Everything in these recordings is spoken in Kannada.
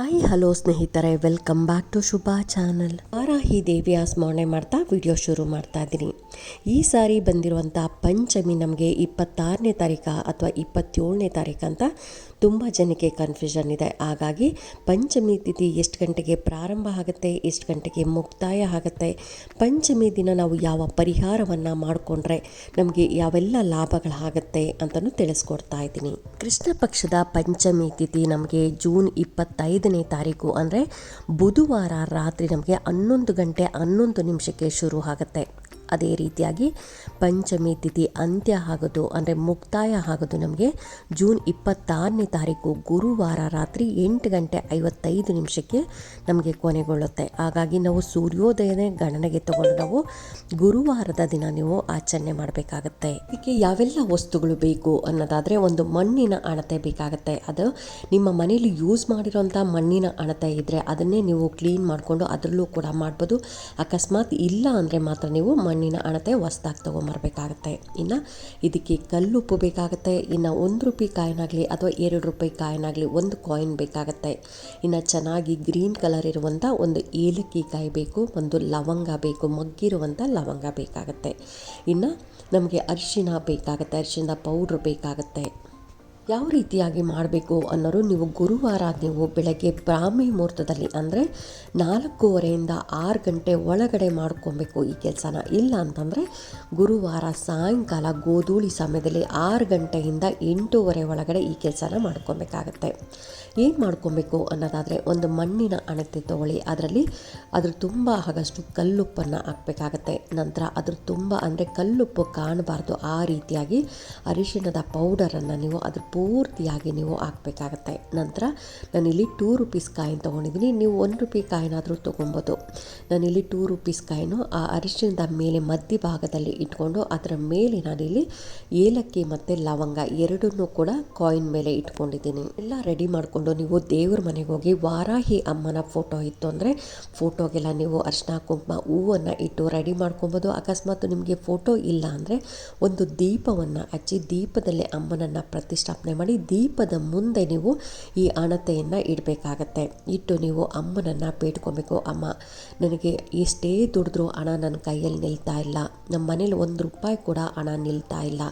ಹಾಯ್, ಹಲೋ ಸ್ನೇಹಿತರೆ, welcome back to Shubha channel. Varahi ದೇವಿಯ ಸ್ಮರಣೆ ಮಾಡ್ತಾ ವಿಡಿಯೋ ಶುರು ಮಾಡ್ತಾ ಇದ್ದೀನಿ. ಈ ಸಾರಿ ಬಂದಿರುವಂಥ ಪಂಚಮಿ ನಮಗೆ ಇಪ್ಪತ್ತಾರನೇ ತಾರೀಕ ಅಥವಾ ಇಪ್ಪತ್ತೇಳನೇ ತಾರೀಕು ಅಂತ ತುಂಬ ಜನಕ್ಕೆ ಕನ್ಫ್ಯೂಷನ್ ಇದೆ. ಹಾಗಾಗಿ ಪಂಚಮಿ ತಿಥಿ ಎಷ್ಟು ಗಂಟೆಗೆ ಪ್ರಾರಂಭ ಆಗುತ್ತೆ, ಎಷ್ಟು ಗಂಟೆಗೆ ಮುಕ್ತಾಯ ಆಗುತ್ತೆ, ಪಂಚಮಿ ದಿನ ನಾವು ಯಾವ ಪರಿಹಾರವನ್ನು ಮಾಡಿಕೊಂಡ್ರೆ ನಮಗೆ ಯಾವೆಲ್ಲ ಲಾಭಗಳಾಗತ್ತೆ ಅಂತಲೂ ತಿಳಿಸ್ಕೊಡ್ತಾ ಇದ್ದೀನಿ. ಕೃಷ್ಣ ಪಕ್ಷದ ಪಂಚಮಿ ತಿಥಿ ನಮಗೆ ಜೂನ್ ಇಪ್ಪತ್ತೈದನೇ ತಾರೀಕು ಅಂದರೆ ಬುಧವಾರ ರಾತ್ರಿ ನಮಗೆ ಹನ್ನೊಂದು ಗಂಟೆ ಹನ್ನೊಂದು ನಿಮಿಷಕ್ಕೆ ಶುರು ಆಗುತ್ತೆ. ಅದೇ ರೀತಿಯಾಗಿ ಪಂಚಮಿ ತಿಥಿ ಅಂತ್ಯ ಆಗೋದು, ಅಂದರೆ ಮುಕ್ತಾಯ ಆಗೋದು ನಮಗೆ ಜೂನ್ ಇಪ್ಪತ್ತಾರನೇ ತಾರೀಕು ಗುರುವಾರ ರಾತ್ರಿ ಎಂಟು ಗಂಟೆ ಐವತ್ತೈದು ನಿಮಿಷಕ್ಕೆ ನಮಗೆ ಕೊನೆಗೊಳ್ಳುತ್ತೆ. ಹಾಗಾಗಿ ನಾವು ಸೂರ್ಯೋದಯನೇ ಗಣನೆಗೆ ತಗೊಂಡು ನಾವು ಗುರುವಾರದ ದಿನ ನೀವು ಆಚರಣೆ ಮಾಡಬೇಕಾಗತ್ತೆ. ಇದಕ್ಕೆ ಯಾವೆಲ್ಲ ವಸ್ತುಗಳು ಬೇಕು ಅನ್ನೋದಾದರೆ ಒಂದು ಮಣ್ಣಿನ ಅಣತೆ ಬೇಕಾಗತ್ತೆ. ಅದು ನಿಮ್ಮ ಮನೆಯಲ್ಲಿ ಯೂಸ್ ಮಾಡಿರೋಂಥ ಮಣ್ಣಿನ ಅಣತೆ ಇದ್ದರೆ ಅದನ್ನೇ ನೀವು ಕ್ಲೀನ್ ಮಾಡಿಕೊಂಡು ಅದರಲ್ಲೂ ಕೂಡ ಮಾಡ್ಬೋದು. ಅಕಸ್ಮಾತ್ ಇಲ್ಲ ಅಂದರೆ ಮಾತ್ರ ನೀವು ಮಣ್ಣಿನ ಅಣತೆ ಹೊಸ್ದಾಗಿ ತೊಗೊಂಬರ್ಬೇಕಾಗತ್ತೆ. ಇನ್ನು ಇದಕ್ಕೆ ಕಲ್ಲುಪ್ಪು ಬೇಕಾಗುತ್ತೆ, ಇನ್ನು ಒಂದು ರೂಪಾಯಿ ಕಾಯಿನಾಗಲಿ ಅಥವಾ ಎರಡು ರೂಪಾಯಿ ಕಾಯಿನಾಗಲಿ ಒಂದು ಕಾಯಿನ್ ಬೇಕಾಗತ್ತೆ. ಇನ್ನು ಚೆನ್ನಾಗಿ ಗ್ರೀನ್ ಕಲರ್ ಇರುವಂಥ ಒಂದು ಏಲಕ್ಕಿ ಕಾಯಿ ಬೇಕು, ಒಂದು ಲವಂಗ ಬೇಕು ಮಗ್ಗಿರುವಂಥ ಲವಂಗ ಬೇಕಾಗುತ್ತೆ. ಇನ್ನು ನಮಗೆ ಅರಿಶಿನ ಬೇಕಾಗುತ್ತೆ, ಅರಿಶಿಣದ ಪೌಡ್ರ್ ಬೇಕಾಗತ್ತೆ. ಯಾವ ರೀತಿಯಾಗಿ ಮಾಡಬೇಕು ಅನ್ನೋರು ನೀವು ಗುರುವಾರ ನೀವು ಬೆಳಗ್ಗೆ ಬ್ರಾಹ್ಮಿ ಮುಹೂರ್ತದಲ್ಲಿ ಅಂದರೆ ನಾಲ್ಕೂವರೆಯಿಂದ ಆರು ಗಂಟೆ ಒಳಗಡೆ ಮಾಡ್ಕೊಬೇಕು ಈ ಕೆಲಸನ. ಇಲ್ಲ ಅಂತಂದರೆ ಗುರುವಾರ ಸಾಯಂಕಾಲ ಗೋಧೂಳಿ ಸಮಯದಲ್ಲಿ ಆರು ಗಂಟೆಯಿಂದ ಎಂಟೂವರೆ ಒಳಗಡೆ ಈ ಕೆಲಸನ ಮಾಡ್ಕೊಬೇಕಾಗತ್ತೆ. ಏನು ಮಾಡ್ಕೊಬೇಕು ಅನ್ನೋದಾದರೆ ಒಂದು ಮಣ್ಣಿನ ಅಣತೆ ತೊಗೊಳ್ಳಿ. ಅದರಲ್ಲಿ ಅದ್ರ ತುಂಬ ಆಗಷ್ಟು ಕಲ್ಲುಪ್ಪನ್ನು ಹಾಕಬೇಕಾಗತ್ತೆ. ನಂತರ ಅದ್ರ ತುಂಬ ಅಂದರೆ ಕಲ್ಲುಪ್ಪು ಕಾಣಬಾರ್ದು. ಆ ರೀತಿಯಾಗಿ ಅರಿಶಿಣದ ಪೌಡರನ್ನು ನೀವು ಅದ್ರ ಪೂರ್ತಿಯಾಗಿ ನೀವು ಹಾಕಬೇಕಾಗತ್ತೆ. ನಂತರ ನಾನಿಲ್ಲಿ ಟೂ ರುಪೀಸ್ ಕಾಯಿನ್ ತೊಗೊಂಡಿದ್ದೀನಿ. ನೀವು ಒಂದು ರುಪಿ ಕಾಯಿನಾದರೂ ತೊಗೊಬೋದು. ನಾನಿಲ್ಲಿ ಟೂ ರುಪೀಸ್ ಕಾಯಿನು ಆ ಅರಿಶಿಣದ ಮೇಲೆ ಮಧ್ಯಭಾಗದಲ್ಲಿ ಇಟ್ಕೊಂಡು ಅದರ ಮೇಲೆ ನಾನಿಲ್ಲಿ ಏಲಕ್ಕಿ ಮತ್ತು ಲವಂಗ ಎರಡನ್ನೂ ಕೂಡ ಕಾಯಿನ್ ಮೇಲೆ ಇಟ್ಕೊಂಡಿದ್ದೀನಿ. ಎಲ್ಲ ರೆಡಿ ಮಾಡಿಕೊಂಡು ನೀವು ದೇವ್ರ ಮನೆಗೆ ಹೋಗಿ ವಾರಾಹಿ ಅಮ್ಮನ ಫೋಟೋ ಇತ್ತು ಅಂದರೆ ಫೋಟೋಗೆಲ್ಲ ನೀವು ಅರ್ಶಿನ ಕುಂಕುಮ, ಹೂವನ್ನು ಇಟ್ಟು ರೆಡಿ ಮಾಡ್ಕೊಬೋದು. ಅಕಸ್ಮಾತ್ ನಿಮಗೆ ಫೋಟೋ ಇಲ್ಲ ಅಂದರೆ ಒಂದು ದೀಪವನ್ನು ಹಚ್ಚಿ ದೀಪದಲ್ಲಿ ಅಮ್ಮನನ್ನು ಪ್ರತಿಷ್ಠಾಪನೆ ಮಾಡಿ ದೀಪದ ಮುಂದೆ ನೀವು ಈ ಅಣತೆಯನ್ನು ಇಡಬೇಕಾಗತ್ತೆ. ಇಟ್ಟು ನೀವು ಅಮ್ಮನನ್ನು ಬೇಡ್ಕೊಬೇಕು. ಅಮ್ಮ, ನನಗೆ ಎಷ್ಟೇ ದುಡಿದ್ರೂ ಹಣ ನನ್ನ ಕೈಯಲ್ಲಿ ನಿಲ್ತಾ ಇಲ್ಲ. ನಮ್ಮ ಮನೇಲಿ ಒಂದು ರೂಪಾಯಿ ಕೂಡ ಹಣ ನಿಲ್ತಾ ಇಲ್ಲ.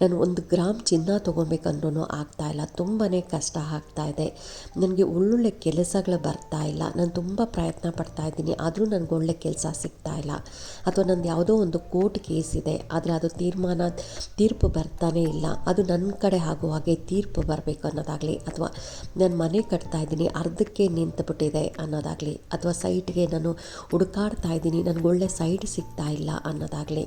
ನಾನು ಒಂದು ಗ್ರಾಮ್ ಚಿನ್ನ ತೊಗೊಬೇಕಂದ್ರೂ ಆಗ್ತಾ ಇಲ್ಲ. ತುಂಬಾ ಕಷ್ಟ ಆಗ್ತಾ ಇದೆ. ನನಗೆ ಒಳ್ಳೊಳ್ಳೆ ಕೆಲಸಗಳು ಬರ್ತಾ ಇಲ್ಲ. ನಾನು ತುಂಬ ಪ್ರಯತ್ನ ಪಡ್ತಾ ಇದ್ದೀನಿ. ಆದರೂ ನನಗೆ ಒಳ್ಳೆ ಕೆಲಸ ಸಿಗ್ತಾ ಇಲ್ಲ. ಅಥವಾ ನಂದು ಯಾವುದೋ ಒಂದು ಕೋರ್ಟ್ ಕೇಸ್ ಇದೆ. ಆದರೆ ಅದು ತೀರ್ಮಾನ, ತೀರ್ಪು ಬರ್ತಾನೇ ಇಲ್ಲ. ಅದು ನನ್ನ ಕಡೆ ಆಗುವ ಹಾಗೆ ತೀರ್ಪು ಬರಬೇಕು ಅನ್ನೋದಾಗಲಿ ಅಥವಾ ನಾನು ಮನೆ ಕಟ್ತಾ ಇದ್ದೀನಿ, ಅರ್ಧಕ್ಕೆ ನಿಂತುಬಿಟ್ಟಿದೆ ಅನ್ನೋದಾಗಲಿ ಅಥವಾ ಸೈಟ್ಗೆ ನಾನು ಹುಡುಕಾಡ್ತಾ ಇದ್ದೀನಿ, ನನಗೆ ಒಳ್ಳೆ ಸೈಟ್ ಸಿಗ್ತಾ ಇಲ್ಲ ಅನ್ನೋದಾಗಲಿ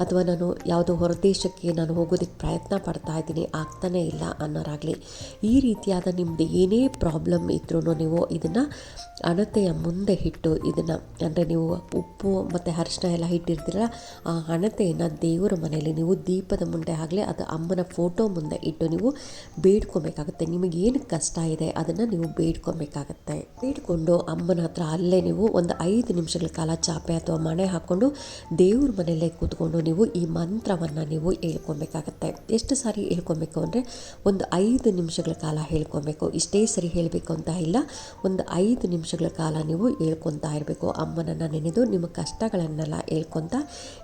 ಅಥವಾ ನಾನು ಯಾವುದೋ ಹೊರದೇಶಕ್ಕೆ ನಾನು ಹೋಗೋದಕ್ಕೆ ಪ್ರಯತ್ನ ಪಡ್ತಾ ಇದ್ದೀನಿ, ಆಗ್ತಾನೇ ಇಲ್ಲ ಅನ್ನೋರಾಗಲಿ. ಈ ರೀತಿಯಾದ ನಿಮ್ಮದು ಏನೇ ಪ್ರಾಬ್ಲಮ್ ಇದ್ರೂ ನೀವು ಇದನ್ನು ಹಣತೆಯ ಮುಂದೆ ಇಟ್ಟು ಇದನ್ನು, ಅಂದರೆ ನೀವು ಉಪ್ಪು ಮತ್ತು ಅರಿಶಿನ ಎಲ್ಲ ಇಟ್ಟಿರ್ತೀರ ಆ ಹಣತೆಯನ್ನು ದೇವರ ಮನೆಯಲ್ಲಿ ನೀವು ದೀಪದ ಮುಂದೆ ಆಗಲಿ, ಅದು ಅಮ್ಮನ ಫೋಟೋ ಮುಂದೆ ಇಟ್ಟು ನೀವು ಬೇಡ್ಕೊಬೇಕಾಗುತ್ತೆ. ನಿಮಗೇನು ಕಷ್ಟ ಇದೆ ಅದನ್ನು ನೀವು ಬೇಡ್ಕೊಬೇಕಾಗತ್ತೆ. ಬೇಡ್ಕೊಂಡು ಅಮ್ಮನ ಹತ್ರ ಅಲ್ಲೇ ನೀವು ಒಂದು ಐದು ನಿಮಿಷಗಳ ಕಾಲ ಚಾಪೆ ಅಥವಾ ಮಣೆ ಹಾಕ್ಕೊಂಡು ದೇವ್ರ ಮನೆಯಲ್ಲೇ ಕೂತ್ಕೊಂಡು ನೀವು ಈ ಮಂತ್ರವನ್ನು ನೀವು ಹೇಳ್ಕೊಬೇಕಾಗತ್ತೆ. ಎಷ್ಟು ಸಾರಿ ಹೇಳ್ಕೊಬೇಕು ಅಂದರೆ ಒಂದು ಐದು ನಿಮಿಷಗಳ ಕಾಲ ಹೇಳ್ಕೊಬೇಕು. ಇಷ್ಟೇ ಸರಿ ಹೇಳಬೇಕು ಅಂತ ಇಲ್ಲ. ಒಂದು ಐದು ನಿಮಿಷಗಳ ಕಾಲ ನೀವು ಹೇಳ್ಕೊತಾ ಇರಬೇಕು. ಅಮ್ಮನನ್ನು ನೆನೆದು ನಿಮ್ಮ ಕಷ್ಟಗಳನ್ನೆಲ್ಲ ಹೇಳ್ಕೊತ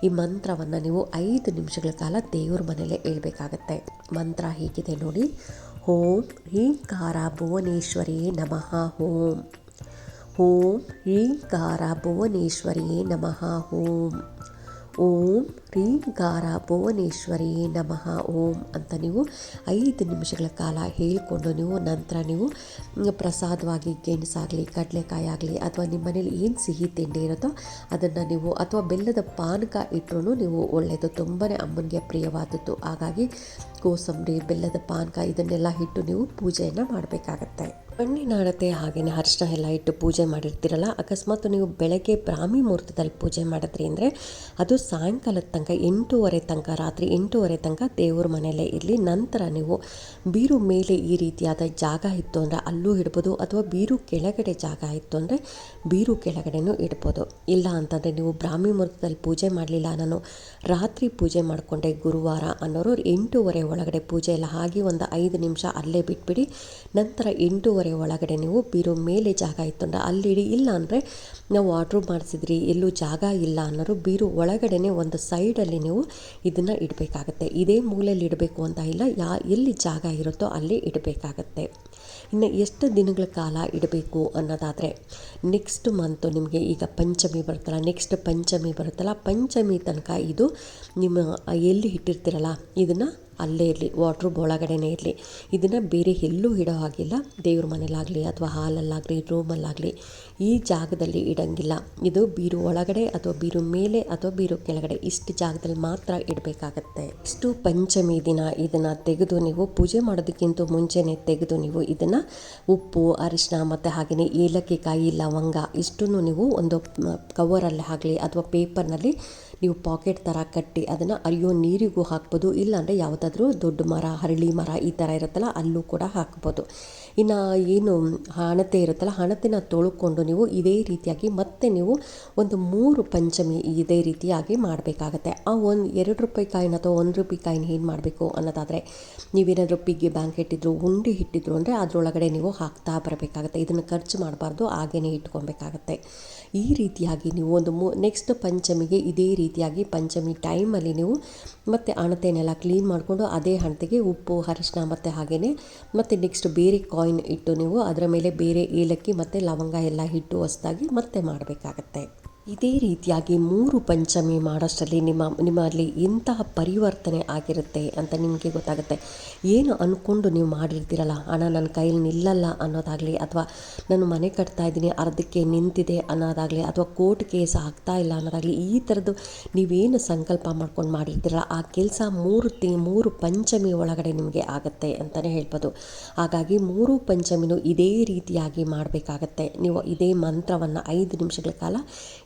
ಈ ಮಂತ್ರವನ್ನು ನೀವು ಐದು ನಿಮಿಷಗಳ ಕಾಲ ದೇವ್ರ ಮನೆಯಲ್ಲೇ ಹೇಳ್ಬೇಕಾಗತ್ತೆ. ಮಂತ್ರ ಹೀಗಿದೆ ನೋಡಿ. ಓಂ ಹೀಂಕಾರ ಭುವನೇಶ್ವರಿ ನಮಃ. ಓಂ. ಓಂ ಹೀಂಕಾರ ಭುವನೇಶ್ವರಿ ನಮಃ. ಓಂ. ಓಂ ರೀಂ ಗಾರ ಭುವನೇಶ್ವರಿ ನಮಃ ಓಂ ಅಂತ ನೀವು ಐದು ನಿಮಿಷಗಳ ಕಾಲ ಹೇಳಿಕೊಂಡು ನೀವು ನಂತರ ನೀವು ಪ್ರಸಾದವಾಗಿ ಗೆಣಸಾಗಲಿ ಕಡಲೆಕಾಯಿ ಆಗಲಿ ಅಥವಾ ನಿಮ್ಮ ಮನೇಲಿ ಏನು ಸಿಹಿ ತಿಂಡಿ ಇರುತ್ತೋ ಅದನ್ನು ನೀವು ಅಥವಾ ಬೆಲ್ಲದ ಪಾನಕ ಇಟ್ಟರೂ ನೀವು ಒಳ್ಳೆಯದು ತುಂಬಾ ಅಮ್ಮನಿಗೆ ಪ್ರಿಯವಾದದ್ದು. ಹಾಗಾಗಿ ಕೋಸಂಬರಿ, ಬೆಲ್ಲದ ಪಾನಕ ಇದನ್ನೆಲ್ಲ ಇಟ್ಟು ನೀವು ಪೂಜೆಯನ್ನು ಮಾಡಬೇಕಾಗತ್ತೆ. ಮಣ್ಣಿನ ಅಳತೆ ಹಾಗೆಯೇ ಅರಿಶಿನ ಎಲ್ಲ ಇಟ್ಟು ಪೂಜೆ ಮಾಡಿರ್ತೀರಲ್ಲ, ಅಕಸ್ಮಾತ್ ನೀವು ಬೆಳಗ್ಗೆ ಬ್ರಾಹ್ಮಿ ಮುಹೂರ್ತದಲ್ಲಿ ಪೂಜೆ ಮಾಡಿದ್ರಿ ಅಂದರೆ ಅದು ಸಾಯಂಕಾಲದ ತನಕ, ಎಂಟೂವರೆ ತನಕ, ರಾತ್ರಿ ಎಂಟೂವರೆ ತನಕ ದೇವ್ರ ಮನೆಯಲ್ಲೇ ಇರಲಿ. ನಂತರ ನೀವು ಬೀರು ಮೇಲೆ ಈ ರೀತಿಯಾದ ಜಾಗ ಇತ್ತು ಅಂದರೆ ಅಲ್ಲೂ ಇಡ್ಬೋದು, ಅಥವಾ ಬೀರು ಕೆಳಗಡೆ ಜಾಗ ಇತ್ತು ಅಂದರೆ ಬೀರು ಕೆಳಗಡೆನೂ ಇಡ್ಬೋದು. ಇಲ್ಲ ಅಂತಂದರೆ ನೀವು ಬ್ರಾಹ್ಮಿ ಮುಹೂರ್ತದಲ್ಲಿ ಪೂಜೆ ಮಾಡಲಿಲ್ಲ ನಾನು ರಾತ್ರಿ ಪೂಜೆ ಮಾಡಿಕೊಂಡೆ ಗುರುವಾರ ಅನ್ನೋರು ಎಂಟೂವರೆ ಒಳಗಡೆ ಪೂಜೆ ಎಲ್ಲ ಆಗಿ ಒಂದು ಐದು ನಿಮಿಷ ಅಲ್ಲೇ ಬಿಟ್ಬಿಡಿ. ನಂತರ ಎಂಟೂವರೆ ಒಂದೂವರೆ ಒಳಗಡೆ ನೀವು ಬೀರೋ ಮೇಲೆ ಜಾಗ ಇತ್ತು ಅಲ್ಲಿಡಿ ಇಲ್ಲ ಅಂದರೆ ನಾವು ಆರ್ಡ್ರ್ ಮಾಡಿಸಿದ್ರಿ, ಎಲ್ಲೂ ಜಾಗ ಇಲ್ಲ ಅನ್ನೋರು ಬೀರು ಒಳಗಡೆನೆ ಒಂದು ಸೈಡಲ್ಲಿ ನೀವು ಇದನ್ನು ಇಡಬೇಕಾಗತ್ತೆ. ಇದೇ ಮೂಲೆಯಲ್ಲಿ ಇಡಬೇಕು ಅಂತ ಇಲ್ಲ, ಯಾ, ಎಲ್ಲಿ ಜಾಗ ಇರುತ್ತೋ ಅಲ್ಲಿ ಇಡಬೇಕಾಗತ್ತೆ. ಇನ್ನು ಎಷ್ಟು ದಿನಗಳ ಕಾಲ ಇಡಬೇಕು ಅನ್ನೋದಾದರೆ ನೆಕ್ಸ್ಟ್ ಮಂತು ನಿಮಗೆ ಈಗ ಪಂಚಮಿ ಬರುತ್ತಲ್ಲ ನೆಕ್ಸ್ಟ್ ಪಂಚಮಿ ಬರುತ್ತಲ್ಲ, ಪಂಚಮಿ ತನಕ ಇದು ನಿಮ್ಮ ಎಲ್ಲಿ ಇಟ್ಟಿರ್ತೀರಲ್ಲ, ಇದನ್ನು ಅಲ್ಲೇ ಇರಲಿ ವಾಟ್ರೂಮ್ ಒಳಗಡೆನೇ ಇರಲಿ. ಇದನ್ನು ಬೇರೆ ಎಲ್ಲೂ ಇಡೋ ಹಾಗಿಲ್ಲ. ದೇವ್ರ ಮನೇಲಾಗಲಿ ಅಥವಾ ಹಾಲಲ್ಲಾಗಲಿ ರೂಮಲ್ಲಾಗಲಿ ಈ ಜಾಗದಲ್ಲಿ ಇಡಂಗಿಲ್ಲ. ಇದು ಬೀರು ಒಳಗಡೆ ಅಥವಾ ಬೀರು ಮೇಲೆ ಅಥವಾ ಬೀರು ಕೆಳಗಡೆ ಇಷ್ಟು ಜಾಗದಲ್ಲಿ ಮಾತ್ರ ಇಡಬೇಕಾಗತ್ತೆ. ಇಷ್ಟು ಪಂಚಮಿ ದಿನ ಇದನ್ನು ತೆಗೆದು ನೀವು ಪೂಜೆ ಮಾಡೋದಕ್ಕಿಂತ ಮುಂಚೆನೇ ತೆಗೆದು ನೀವು ಇದನ್ನು ಉಪ್ಪು ಅರಿಶಿನ ಮತ್ತು ಹಾಗೆಯೇ ಏಲಕ್ಕಿ, ಕಾಯಿ, ಲವಂಗ ಇಷ್ಟನ್ನು ನೀವು ಒಂದು ಕವರಲ್ಲಿ ಆಗಲಿ ಅಥವಾ ಪೇಪರ್ನಲ್ಲಿ ನೀವು ಪಾಕೆಟ್ ಥರ ಕಟ್ಟಿ ಅದನ್ನು ಅರಿಯೋ ನೀರಿಗೂ ಹಾಕ್ಬೋದು, ಇಲ್ಲಾಂದರೆ ಯಾವುದಾದ್ರೂ ದೊಡ್ಡ ಮರ, ಹರಳಿ ಮರ ಈ ಥರ ಇರುತ್ತಲ್ಲ, ಅಲ್ಲೂ ಕೂಡ ಹಾಕ್ಬೋದು. ಇನ್ನು ಏನು ಹಣತೆ ಇರುತ್ತಲ್ಲ, ಹಣತೆನ ತೊಳ್ಕೊಂಡು ನೀವು ಇದೇ ರೀತಿಯಾಗಿ ಮತ್ತೆ ನೀವು ಒಂದು ಮೂರು ಪಂಚಮಿ ಇದೇ ರೀತಿಯಾಗಿ ಮಾಡಬೇಕಾಗತ್ತೆ. ಆ ಒಂದು ಎರಡು ರೂಪಾಯಿ ಕಾಯಿನ ಅಥವಾ ಒಂದು ರೂಪಾಯಿ ಕಾಯಿನ ಏನು ಮಾಡಬೇಕು ಅನ್ನೋದಾದರೆ, ನೀವೇನಾದರೂ ಪಿಗ್ಗಿ ಬ್ಯಾಂಕ್ ಇಟ್ಟಿದ್ರು, ಉಂಡೆ ಇಟ್ಟಿದ್ರು ಅಂದರೆ ಅದರೊಳಗಡೆ ನೀವು ಹಾಕ್ತಾ ಬರಬೇಕಾಗತ್ತೆ. ಇದನ್ನು ಖರ್ಚು ಮಾಡಬಾರ್ದು ಹಾಗೇ ಇಟ್ಕೊಬೇಕಾಗತ್ತೆ. ಈ ರೀತಿಯಾಗಿ ನೀವು ಒಂದು ಮೂ ನೆಕ್ಸ್ಟ್ ಪಂಚಮಿಗೆ ಇದೇ ರೀತಿಯಾಗಿ ಪಂಚಮಿ ಟೈಮಲ್ಲಿ ನೀವು ಮತ್ತು ಹಣತೆನೆಲ್ಲ ಕ್ಲೀನ್ ಮಾಡಿಕೊಂಡು ಅದೇ ಹಣತೆಗೆ ಉಪ್ಪು ಅರಿಶಿನ ಮತ್ತು ಹಾಗೆಯೇ ಮತ್ತು ನೆಕ್ಸ್ಟ್ ಬೇರೆ ಕಾಯಿನ್ ಇಟ್ಟು ನೀವು ಅದರ ಮೇಲೆ ಬೇರೆ ಏಲಕ್ಕಿ ಮತ್ತು ಲವಂಗ ಎಲ್ಲ ಹಿಟ್ಟು ಹೊಸದಾಗಿ ಮತ್ತೆ ಮಾಡಬೇಕಾಗತ್ತೆ. ಇದೇ ರೀತಿಯಾಗಿ ಮೂರು ಪಂಚಮಿ ಮಾಡೋಷ್ಟರಲ್ಲಿ ನಿಮ್ಮ, ನಿಮ್ಮಲ್ಲಿ ಎಂತಹ ಪರಿವರ್ತನೆ ಆಗಿರುತ್ತೆ ಅಂತ ನಿಮಗೆ ಗೊತ್ತಾಗುತ್ತೆ. ಏನು ಅಂದ್ಕೊಂಡು ನೀವು ಮಾಡಿರ್ತೀರಲ್ಲ? ಹಣ ನನ್ನ ಕೈಯಲ್ಲಿ ನಿಲ್ಲಲ್ಲ ಅನ್ನೋದಾಗಲಿ ಅಥವಾ ನಾನು ಮನೆ ಕಟ್ತಾ ಇದ್ದೀನಿ, ಅರ್ಧಕ್ಕೆ ನಿಂತಿದೆ ಅನ್ನೋದಾಗಲಿ ಅಥವಾ ಕೋರ್ಟ್ ಕೇಸ್ ಆಗ್ತಾ ಇಲ್ಲ ಅನ್ನೋದಾಗಲಿ ಈ ಥರದ್ದು ನೀವೇನು ಸಂಕಲ್ಪ ಮಾಡ್ಕೊಂಡು ಮಾಡಿರ್ತೀರಲ್ಲ, ಆ ಕೆಲಸ ಮೂರು ತಿ, ಮೂರು ಪಂಚಮಿ ಒಳಗಡೆ ನಿಮಗೆ ಆಗುತ್ತೆ ಅಂತಲೇ ಹೇಳ್ಬೋದು. ಹಾಗಾಗಿ ಮೂರು ಪಂಚಮಿನೂ ಇದೇ ರೀತಿಯಾಗಿ ಮಾಡಬೇಕಾಗತ್ತೆ. ನೀವು ಇದೇ ಮಂತ್ರವನ್ನು ಐದು ನಿಮಿಷಗಳ ಕಾಲ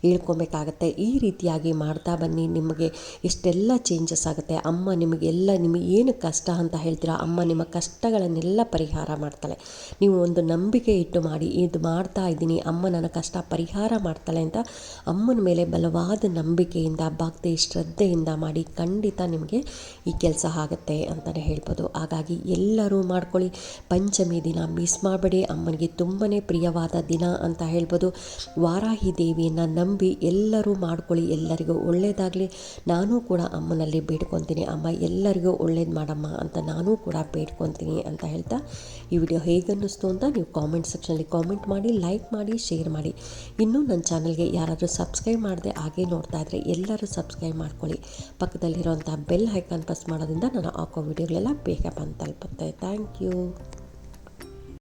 ಹೇಳ್ಕೊಬೇಕಾಗತ್ತೆ ಈ ರೀತಿಯಾಗಿ ಮಾಡ್ತಾ ಬನ್ನಿ. ನಿಮಗೆ ಎಷ್ಟೆಲ್ಲ ಚೇಂಜಸ್ ಆಗುತ್ತೆ. ಅಮ್ಮ ನಿಮಗೆಲ್ಲ ನಿಮಗೆ ಏನು ಕಷ್ಟ ಅಂತ ಹೇಳ್ತೀರಾ? ಅಮ್ಮ ನಿಮ್ಮ ಕಷ್ಟಗಳನ್ನೆಲ್ಲ ಪರಿಹಾರ ಮಾಡ್ತಾಳೆ. ನೀವು ಒಂದು ನಂಬಿಕೆ ಇಟ್ಟು ಮಾಡಿ, ಇದು ಮಾಡ್ತಾ ಇದ್ದೀನಿ, ಅಮ್ಮ ನನ್ನ ಕಷ್ಟ ಪರಿಹಾರ ಮಾಡ್ತಾಳೆ ಅಂತ ಅಮ್ಮನ ಮೇಲೆ ಬಲವಾದ ನಂಬಿಕೆಯಿಂದ, ಭಕ್ತಿ, ಶ್ರದ್ಧೆಯಿಂದ ಮಾಡಿ ಖಂಡಿತ ನಿಮಗೆ ಈ ಕೆಲಸ ಆಗುತ್ತೆ ಅಂತಲೇ ಹೇಳ್ಬೋದು. ಹಾಗಾಗಿ ಎಲ್ಲರೂ ಮಾಡ್ಕೊಳ್ಳಿ. ಪಂಚಮಿ ದಿನ ಮಿಸ್ ಮಾಡಬೇಡಿ. ಅಮ್ಮನಿಗೆ ತುಂಬನೇ ಪ್ರಿಯವಾದ ದಿನ ಅಂತ ಹೇಳ್ಬೋದು. ವಾರಾಹಿ ದೇವಿಯನ್ನು ನಂಬಿ ಎಲ್ಲರೂ ಮಾಡ್ಕೊಳ್ಳಿ, ಎಲ್ಲರಿಗೂ ಒಳ್ಳೆಯದಾಗಲಿ ನಾನು ಕೂಡ ಅಮ್ಮನಲ್ಲಿ ಬೇಡ್ಕೊತೀನಿ. ಅಮ್ಮ, ಎಲ್ಲರಿಗೂ ಒಳ್ಳೇದು ಮಾಡಮ್ಮ ಅಂತ ನಾನು ಕೂಡ ಬೇಡ್ಕೊತೀನಿ ಅಂತ ಹೇಳ್ತಾ ಈ ವಿಡಿಯೋ ಹೇಗನ್ನಿಸ್ತು ಅಂತ ನೀವು ಕಾಮೆಂಟ್ ಸೆಕ್ಷನಲ್ಲಿ ಕಾಮೆಂಟ್ ಮಾಡಿ ಲೈಕ್ ಮಾಡಿ ಶೇರ್ ಮಾಡಿ. ಇನ್ನೂ ನನ್ನ ಚಾನಲ್ಗೆ ಯಾರಾದರೂ ಸಬ್ಸ್ಕ್ರೈಬ್ ಮಾಡದೆ ಹಾಗೆ ನೋಡ್ತಾ ಇದ್ದರೆ ಎಲ್ಲರೂ ಸಬ್ಸ್ಕ್ರೈಬ್ ಮಾಡ್ಕೊಳ್ಳಿ. ಪಕ್ಕದಲ್ಲಿರುವಂಥ ಬೆಲ್ ಹೈಕಾನ್ ಪ್ರೆಸ್ ಮಾಡೋದ್ರಿಂದ ನಾನು ಹಾಕೋ ವಿಡಿಯೋಗಳೆಲ್ಲ ಬೇಗ ಬಂದು ತಲುಪುತ್ತೆ. Thank you